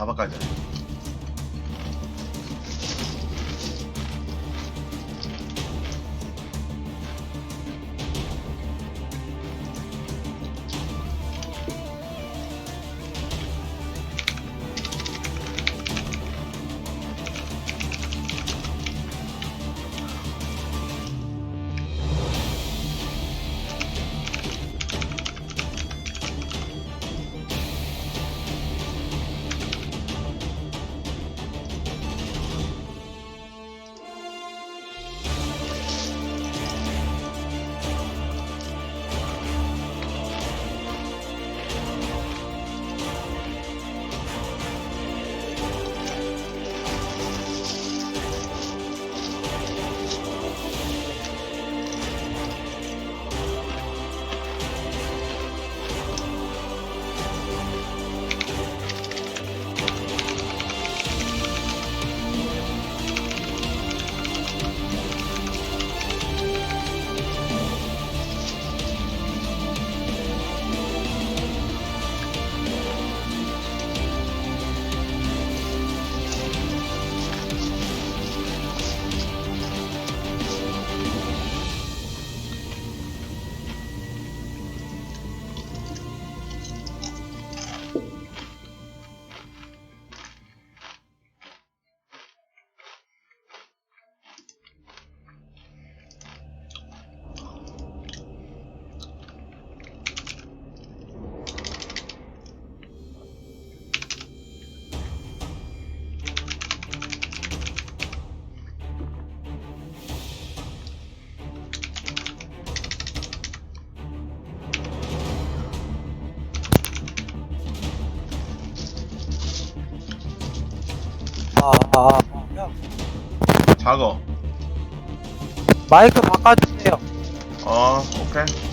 다 바꿔야 작어. 마이크 바꿔주세요. 어, 오케이.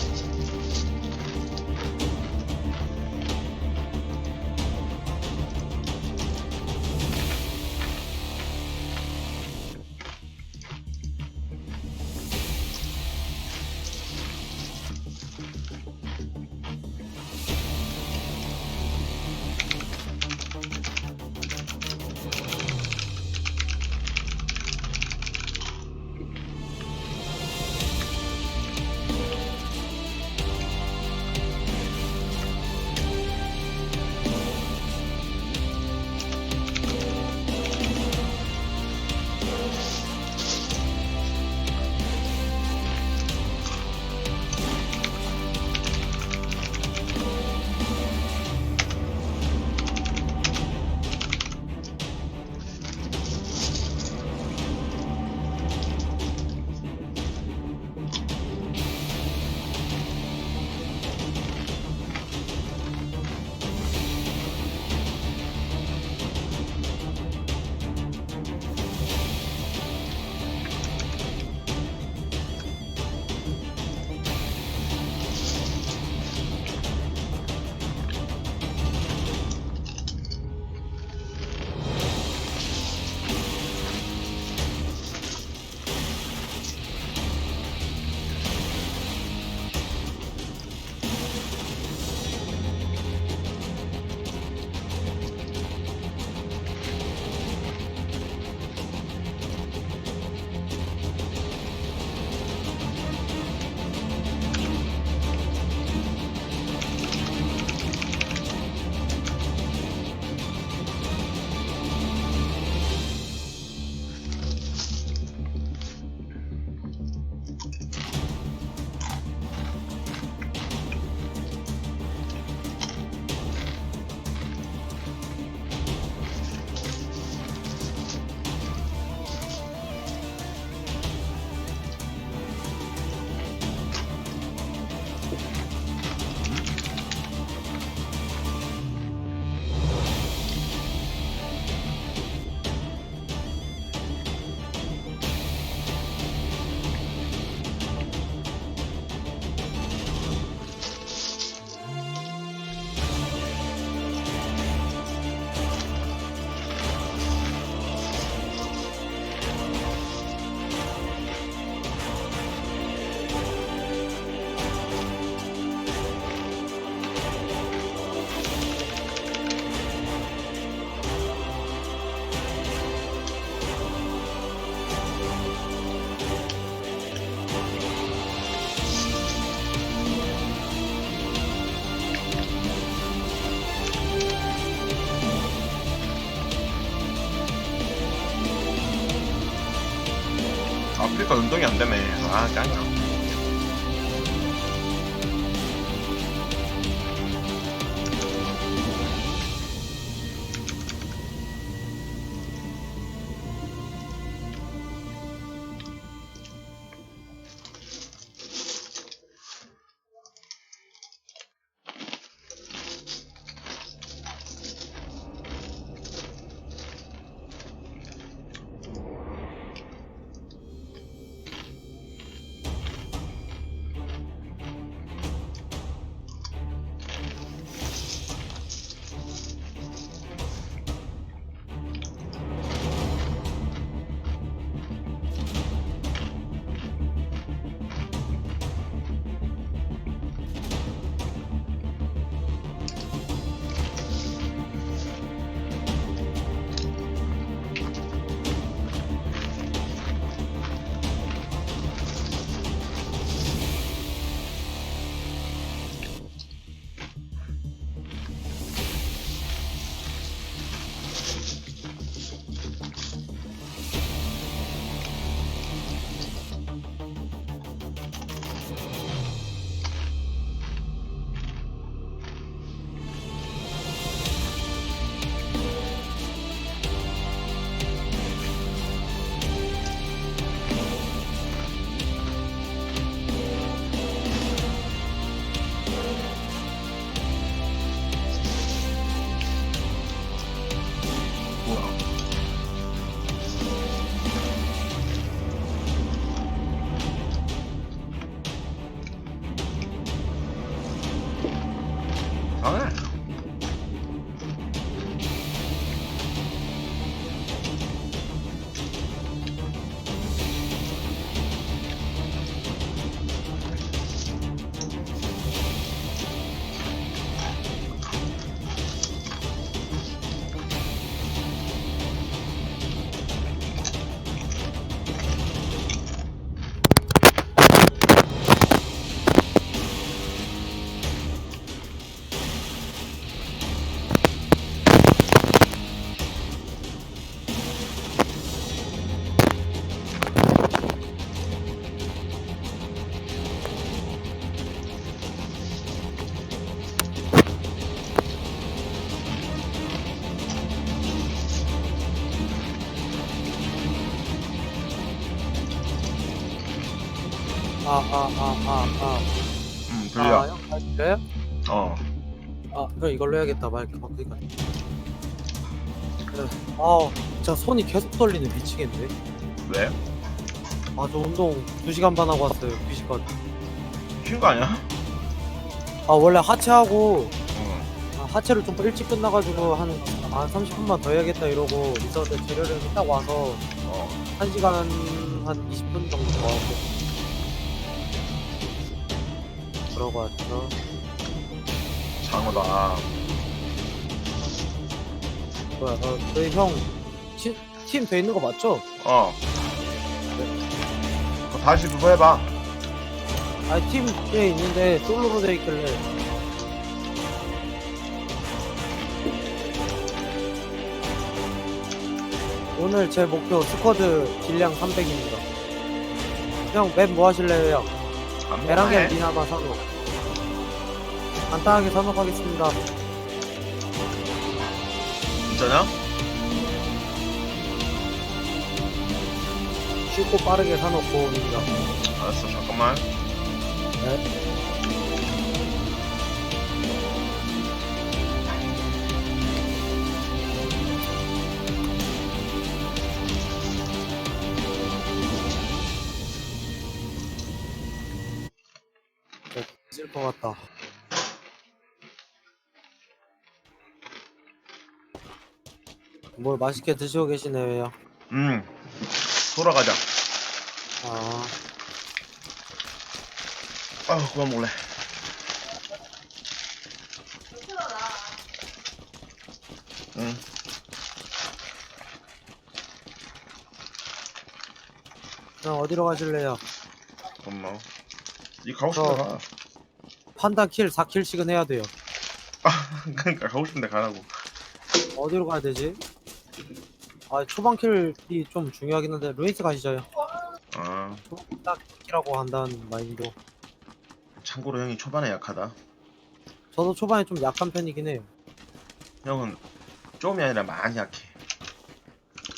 그러니까 운동이 안 되네. 아, 짱이야. 아, 아, 아, 아, 아. 음, 아, 들려. 형, 아, 들려요? 어. 아, 그럼 이걸로 해야겠다. 마이크 바꾸니까. 그래. 아, 진짜 손이 계속 떨리네. 미치겠네. 왜? 아, 저 운동 2시간 반 하고 왔어요. 2시간. 쉬운 거 아니야? 아, 원래 하체하고, 어. 아, 하체를 좀 일찍 끝나가지고 한, 한 30분만 더 해야겠다 이러고 있었는데 재료를 딱 와서 어. 1시간 한 20분 정도 더 하고. 그러고 왔죠. 장어다. 뭐야, 어, 저희 형, 팀돼 있는 거 맞죠? 어. 그거 다시 그거 해봐. 아니 팀에 있는데 솔로로 돼 있길래 오늘 제 목표 스쿼드 질량 300입니다 형 맵 뭐 하실래요? 안 먹네. 미나마 산업 간단하게 산업하겠습니다 진짜냐? 쉽고 빠르게 산업 보호입니다 알았어, 잠깐만. 네. 있을 것 같다. 뭘 맛있게 드시고 계시네요. 음. 돌아가자. 아, 아, 그만 먹래. 응. 그냥 어디로 가실래요? 고마워. 니 가고 데 저- 가. 판단 킬 4킬씩은 해야 돼요. 그러니까 가고 싶은 데 가라고. 어디로 가야 되지? 아, 초반 킬이 좀 중요하긴 한데, 루이스 가시죠. 아 딱이라고 한다는 마인드. 참고로 형이 초반에 약하다 저도 초반에 좀 약한 편이긴 해요. 형은 좀이 아니라 많이 약해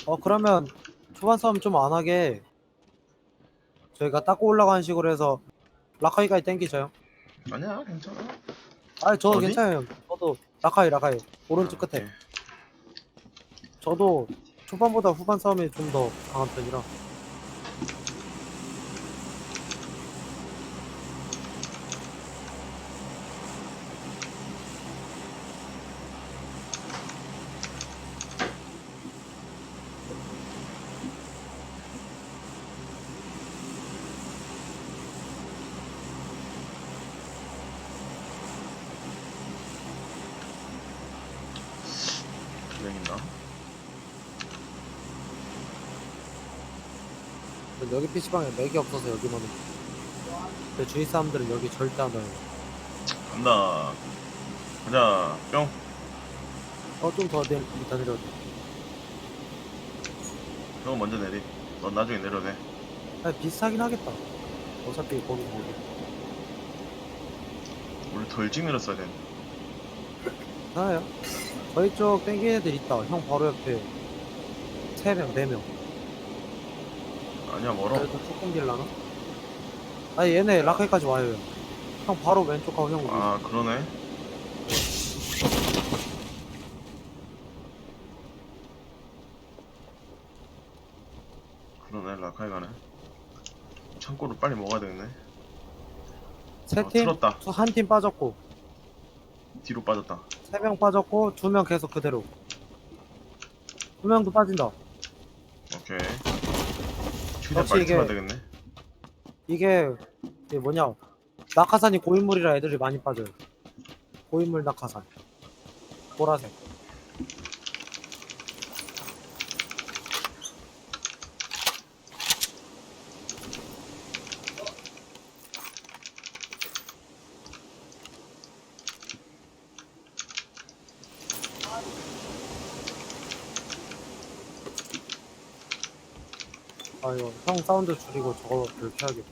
어 그러면 초반 싸움 좀 안 하게 저희가 닦고 올라가는 식으로 해서 라카이까지 땡기죠. 아니야 괜찮아 아니 저도 어디? 괜찮아요. 저도 라카이 라카이 오른쪽 아, 끝에. 저도 초반보다 후반 싸움이 좀 더 강한 편이라. PC방에 맥이 없어서 여기만 그 주위 사람들은 여기 절대 안 와요. 간다 가자 뿅 어 좀 더 내려 더 내려도 돼. 형 먼저 내리 넌 나중에 내려도 돼 아니 비슷하긴 하겠다. 어차피 거기 거기. 우리 더 일찍 내렸어야 돼 알아요. 저희 쪽 땡기는 애들 있다. 형 바로 옆에 세 명, 네 명. 아니야 멀어 그래도 쭉 땡길라나? 아니 얘네 라카이까지 와요. 형. 형 바로 왼쪽 가고 형아 그러네 그러네 라카이 가네 창고를 빨리 먹어야 되겠네 세 아, 팀, 틀었다 한 팀 빠졌고 뒤로 빠졌다 세 명 빠졌고 두 명 계속 그대로. 두 명도 빠진다. 오케이 최대한 역시 빨리 이게- 틀어야 되겠네 이게 이게 뭐냐? 낙하산이 고인물이라 애들이 많이 빠져요. 고인물 낙하산. 보라색. 아유, 형 사운드 줄이고 저거 그렇게 하겠다.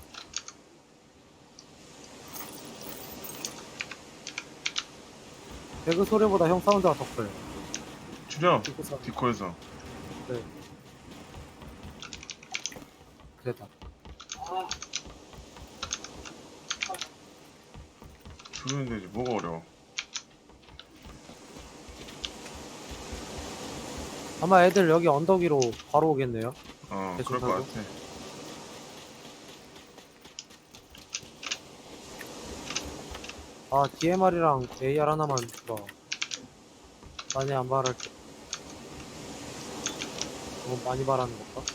배그 소리보다 형 사운드가 더 커요. 줄여 디코 사운드. 디코에서 됐다. 줄이면 되지 뭐가 어려워 아마 애들 여기 언덕 위로 바로 오겠네요. 어 그럴 것. 같아 아, DMR이랑 AR 하나만 줘. 많이 안 바랄 게. 너무 많이 바라는 건가?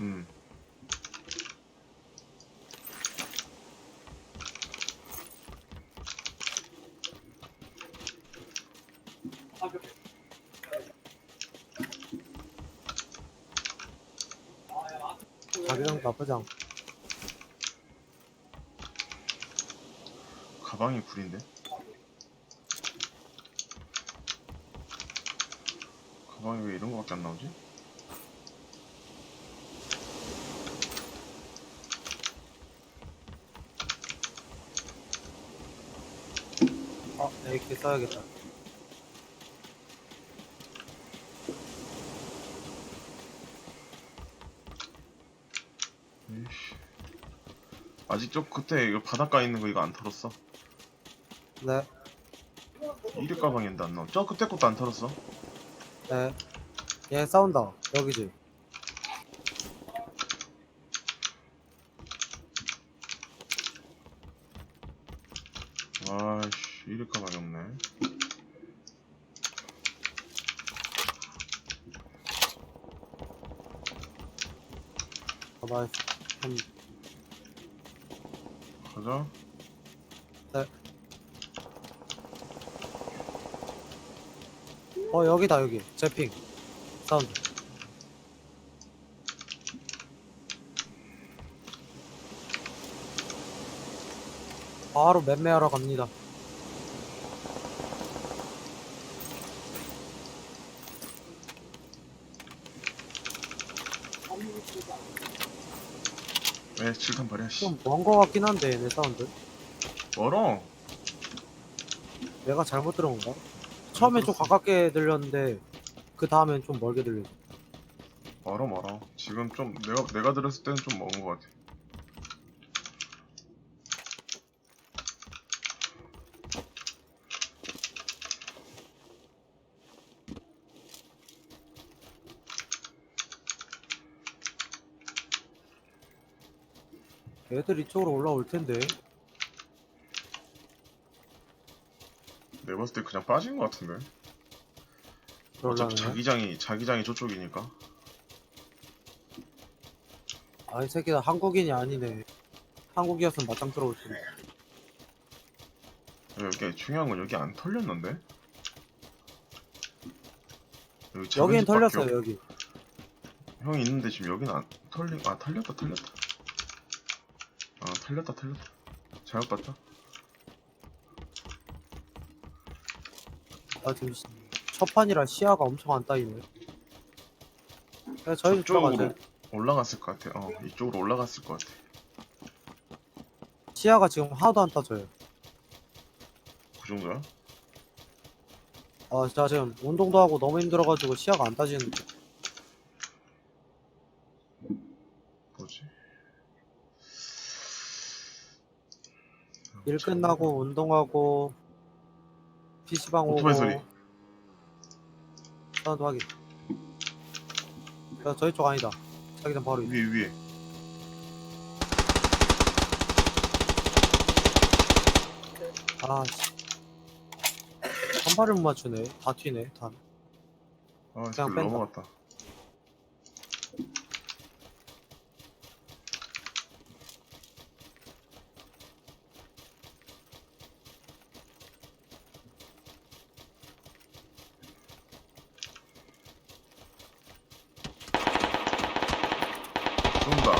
음 자기장 나쁘지 않고. 가방이 구린데 가방이 왜 이런 거밖에 안 나오지? 아, AK 써야겠다. 에이씨. 아직 좀 그때 이거 바닷가에 있는 거 이거 안 털었어 네, 이리 가방인데 안 나와 저 그때 것도 안 털었어? 네. 얘 싸운다. 여기지. 아이씨 이리 가방이 없네. 가만히 한. 가자 어 여기다 여기. 제핑. 사운드. 바로 맴매하러 갑니다. 왜 7탄 버려 씨? 좀 먼 거 같긴 한데 내 사운드. 멀어. 내가 잘못 들은 건가? 처음엔 좀 가깝게 들렸는데 그 다음엔 좀 멀게 들려 멀어 멀어. 지금 좀 내가 내가 들었을 때는 좀 먹은 것 같아. 애들 이쪽으로 올라올 텐데 내가 봤을 때 그냥 빠진 것 같은데. 어차피 그러려면 자기장이 자기장이 저쪽이니까. 아이 새끼가 한국인이 아니네. 한국이었으면 맞짱 들어올 텐데. 여기 중요한 건 여기 안 털렸는데? 여기 작은 집밖에 털렸어요 없- 여기. 형이 있는데 지금 여기는 안 털린 아 털렸다 털렸다. 아 털렸다 털렸다. 잘못 봤다 아 지금 시- 첫 판이라 시야가 엄청 안 따이네. 그냥 저희는 저쪽으로 들어가죠. 올라갔을 것 같아 어 이쪽으로 올라갔을 것 같아 시야가 지금 하나도 안 따져요. 그 정도야? 아 진짜 지금 운동도 하고 너무 힘들어가지고 시야가 안 따지는데. 뭐지? 일 끝나고 운동하고 PC방 오고 오토바이 소리. 사운드 확인 야 저희 쪽 아니다. 자기장 바로 있 위에 위에. 아 씨. 한 발을 못 맞추네. 다 튀네 다. 아 그냥 지금 뺀다. 넘어갔다 쏜다.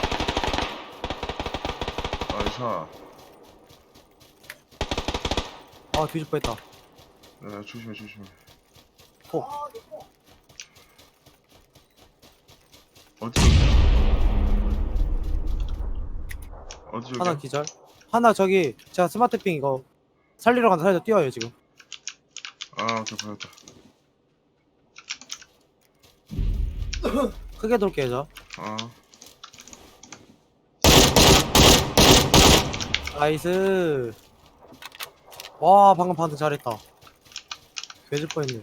아이샤 아 뒤질 뻔했다. 네, 조심해 조심해. 호 어디 어디 하나? 기절? 하나 저기 제가 스마트핑 이거 살리러 간다 살려서 뛰어요 지금. 아 오케이 보였다. 크게 돌게요 저. 아 나이스. 와 방금 반응 잘했다. 개질 뻔했네.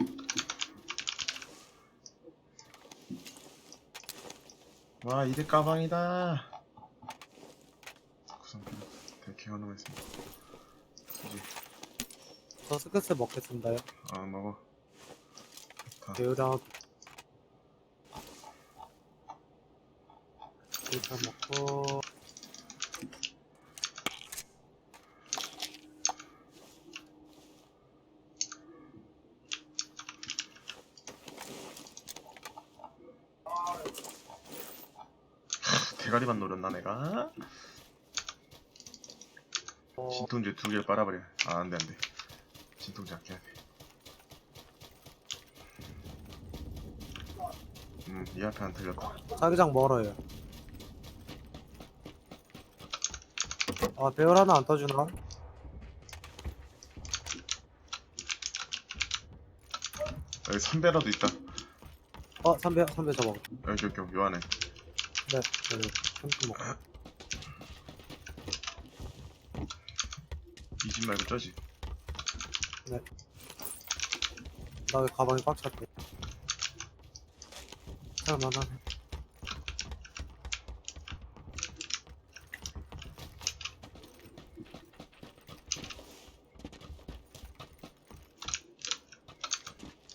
와 이대 가방이다. 구성 대기 하나만 있습니다. 수지 저 스크스 먹겠습니다요 아 먹어. 배우랑 일단 먹고 대가리만 노렸나 내가? 어, 진통제 두 개를 빨아버려 아 안돼 안돼. 진통제 아껴야 돼 음이 앞에 안 틀렸다 자기장 멀어요. 아 배열 하나 안 떠주나? 여기 선배라도 있다. 어 3배 3배 잡아 여기 여기 여기 요 안에. 네 네, 삼촌 먹고. 이 집 말고 저지. 나왜 가방이 꽉 찼대 살만하네.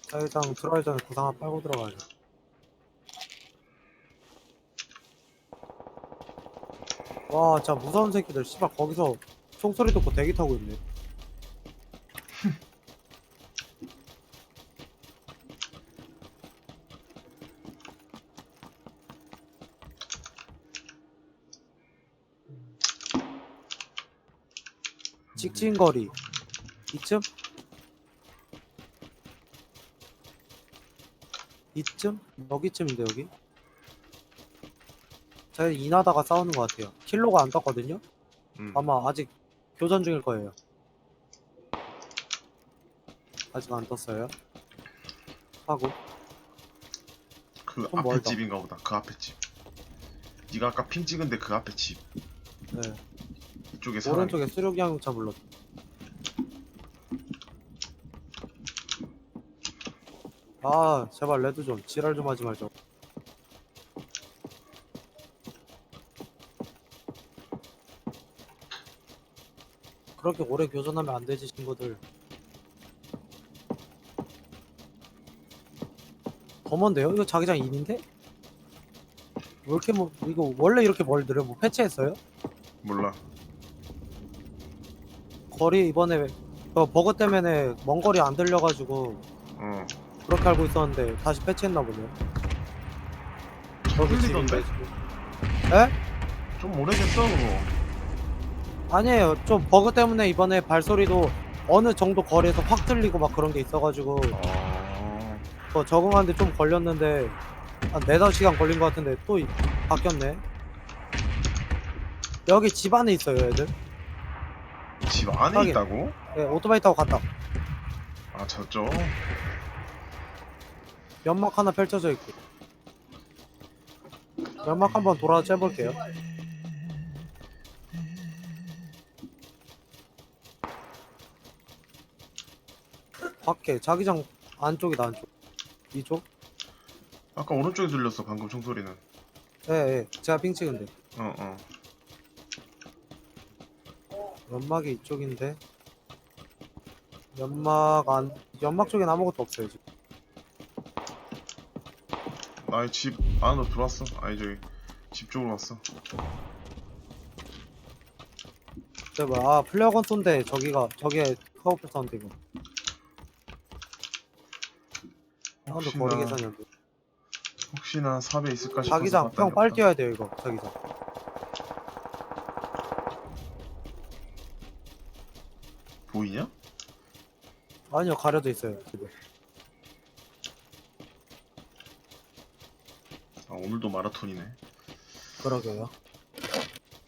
자기장 들어가기 전에 구상 하나 빨고 들어가야 돼 와, 진짜 무서운 새끼들, 씨발, 거기서 총소리 듣고 대기 타고 있네. 찍찍거리. 이쯤? 이쯤? 여기쯤인데, 여기? 제가 인하다가 싸우는 것 같아요. 킬로가 안 떴거든요. 음. 아마 아직 교전 중일 거예요. 아직 안 떴어요. 하고 그좀 앞에 멀다. 집인가 보다. 그 앞에 집. 네가 아까 핑 찍은데 그 앞에 집. 네. 이쪽에 사람. 오른쪽에 수륙 양용차 불렀. 아 제발 레드 좀 지랄 좀 하지 말죠. 그렇게 오래 교전하면 안 되지 친구들. 더 먼데요? 이거 자기장 2인데? 왜 이렇게 뭐 이거 원래 이렇게 멀 느려? 뭐 패치했어요? 몰라. 거리 이번에 그 버그 때문에 먼 거리 안 들려가지고 어. 그렇게 알고 있었는데 다시 패치했나 보네요. 저기? 집인데. 에? 좀 오래됐어 그거. 아니에요. 좀 버그 때문에 이번에 발소리도 어느 정도 거리에서 확 들리고 막 그런 게 있어가지고 어. 뭐 적응하는데 좀 걸렸는데 한 4, 5시간 걸린 것 같은데 또 이- 바뀌었네. 여기 집 안에 있어요, 애들. 집 안에 하긴. 있다고? 예, 오토바이 타고 갔다. 아 저쪽. 연막 하나 펼쳐져 있고. 연막 한번 돌아 쬐볼게요. 밖에 자기장 안쪽이다 안쪽. 이쪽? 아까 오른쪽에 들렸어 방금 총소리는. 예, 예. 제가 핑 찍은데. 어 어. 연막이 이쪽인데. 연막 안 연막 쪽엔 아무것도 없어요 지금. 나의 집 안으로 들어왔어. 아니 저기 집 쪽으로 왔어. 저 뭐야? 아 플레어건 쏜데 저기가 저기에 카우프 사운드 이거. 사운드 혹시나- 거리 계산이었는데. 혹시나 삽에 있을까 싶어서 자기장 형 빨리. 뛰어야 돼요 이거 자기장. 보이냐? 아니요 가려져 있어요 지금. 아 오늘도 마라톤이네. 그러게요.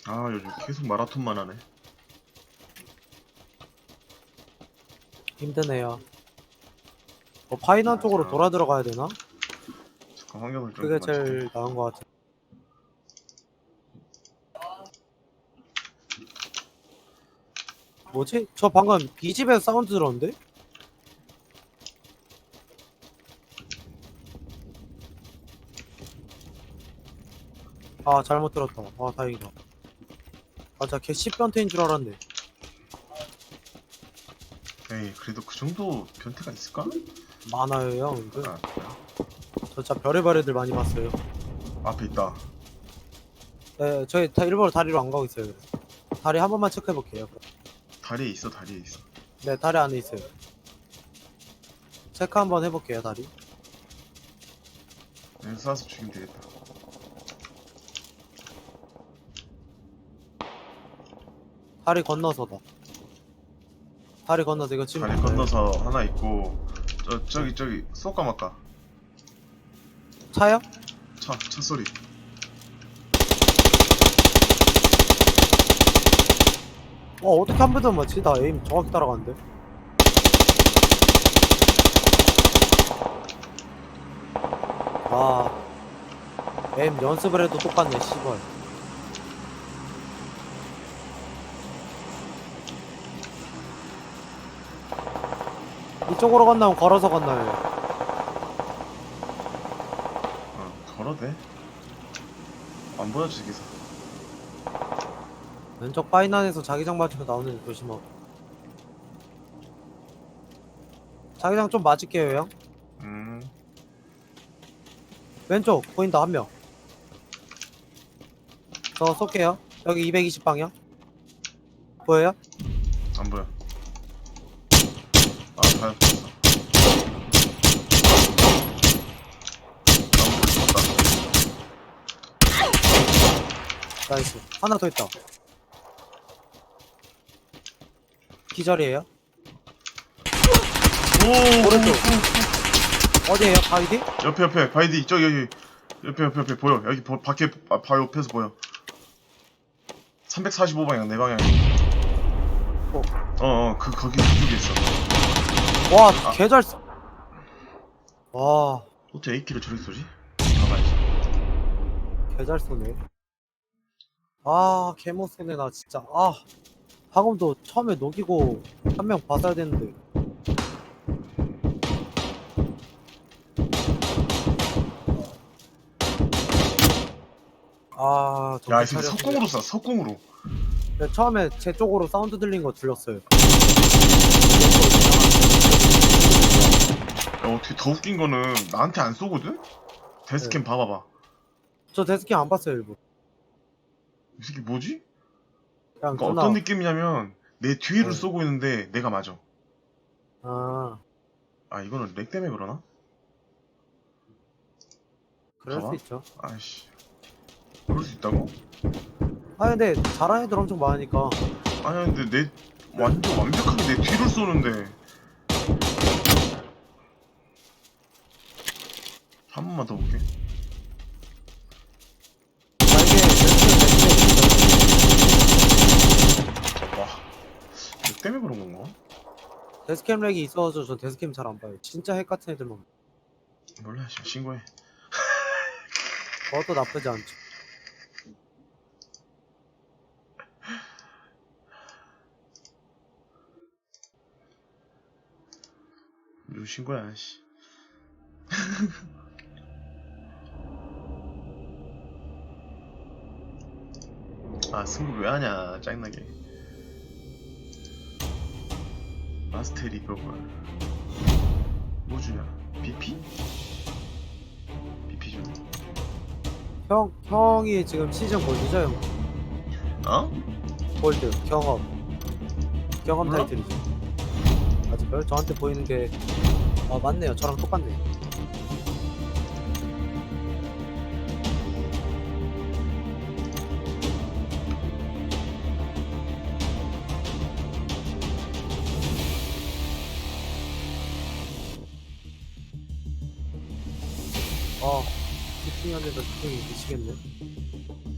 아 요즘 계속 마라톤만 하네. 힘드네요. 어, 파이난 쪽으로. 돌아 들어가야 되나? 잠깐 환경 설정. 그게 좀 맞출게. 제일 나은 것 같아. 뭐지? 저 방금 이 집에서 사운드 들었는데? 아 잘못 들었다. 아 다행이다. 아 진짜 개 씨변태인 줄 알았네. 에이 그래도 그 정도 변태가 있을까? 많아요 형. 그, 아 그래? 저 진짜 별의별 애들 많이 봤어요. 앞에 있다. 네, 저희 다 일부러 다리로 안 가고 있어요. 다리 한 번만 체크해 볼게요. 다리에 있어 다리에 있어. 네, 다리 안에 있어요. 체크 한번 해볼게요, 다리. 여기서 쏴서 죽이면 되겠다. 다리 건너서다. 다리 건너서 이거 지금 다리 건너서 하나 있고 저 저기 저기 쏘까 말까 차요? 차 차 소리. 어, 어떻게 한 번도 맞지? 나 에임 정확히 따라가는데. 아, 에임 연습을 해도 똑같네, 씨발. 이쪽으로 건너면 걸어서 건너요. 어 걸어도 돼. 안 보여 저기서. 왼쪽 파이난에서 자기장 맞으로 나오는 애 조심하고. 자기장 좀 맞을게요, 형. 음 왼쪽 보인다 한 명. 저 쏠게요. 여기 220 방향. 보여요? 안 보여. 아 다. 봤어. 나무 쳤다. 나이스. 하나 더 있다. 기절이에요? 오 오른쪽. 어디에요? 바위디? 옆에 옆에 바이디 저기 여기 옆에 옆에 옆에 보여 여기 보, 밖에 아, 바로 옆에서 보여 345방향 내 방향 어. 어어 그 거기 그쪽에 있어 와 아. 개잘 써. 와 어떻게 A키를 저렇게 쏘지? 가봐야지 개잘 쏘네. 아 개못 쏘네 나 진짜. 아 방금도 처음에 녹이고 한명 봤어야 되는데. 아, 야, 이 정신 차렸네. 석궁으로 쏴, 석궁으로. 네, 처음에 제 쪽으로 사운드 들린 거 들렸어요. 야, 어떻게 더 웃긴 거는 나한테 안 쏘거든? 데스캠 네. 봐봐봐. 저 데스킹 안 봤어요, 일부. 이 새끼 뭐지? 그냥 그러니까. 어떤 느낌이냐면 내 뒤를 네. 쏘고 있는데 내가 맞아. 아, 아, 이거는 렉 때문에 그러나? 그럴 봐봐. 수 있죠. 아이씨. 그럴 수 있다고? 아, 근데 잘하는 애들 엄청 많으니까. 아니, 근데 내 완전 완벽하게 내 뒤를 쏘는데. 한 번만 더 볼게. 아, 이게 데스캠 와. 렉 때문에 그런 건가? 데스캠 렉이 있어서 저 데스캠 잘 안 봐요. 진짜 핵 같은 애들만. 몰라, 씨, 신고해. 그것도 나쁘지 않죠. 누구 신고야, 씨. 아, 승부 왜 하냐, 짜증나게. 마스테리 그걸. 뭐 주냐? BP? BP 주네. 형, 형이 지금 시즌 골드죠, 형? 어? 골드, 경험. 경험 몰라? 타이틀이죠. 맞을까요? 저한테 보이는 게, 아, 맞네요. 저랑 똑같네 요. 아, 집중하는데 집중이 미치겠네.